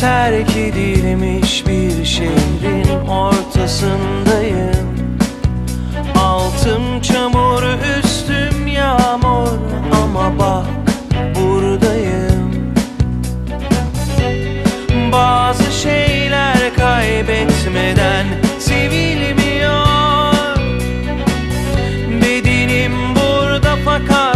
terk edilmiş bir şehrin ortasındayım. Altım çamur üstüm yağmur ama bak buradayım. Bazı şeyler kaybetmeden sevilmiyor. Bedenim burada fakat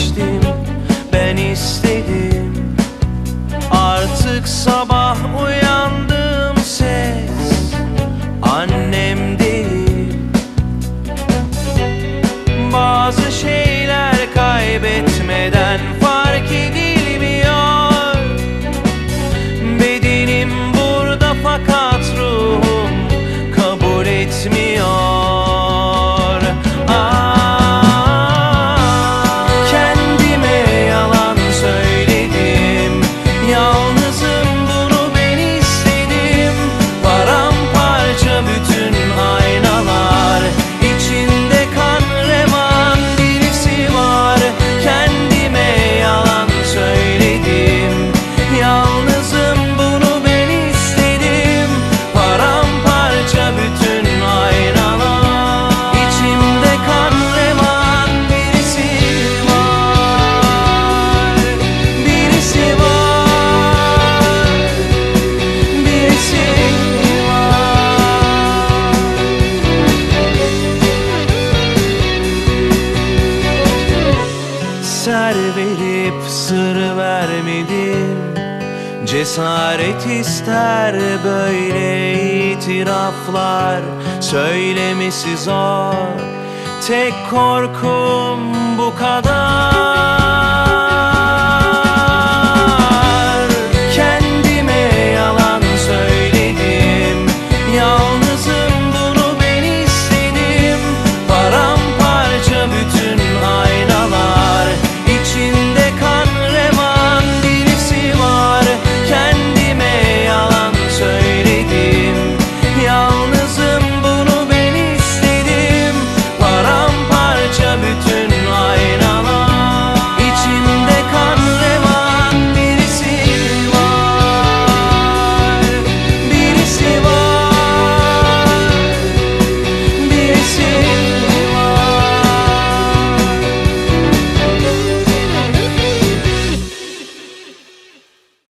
seçtim ben istedim. Artık sabah Eser verip sır vermedim. Cesaret ister böyle itiraflar Söylemesi zor. Tek korkum bu kadar.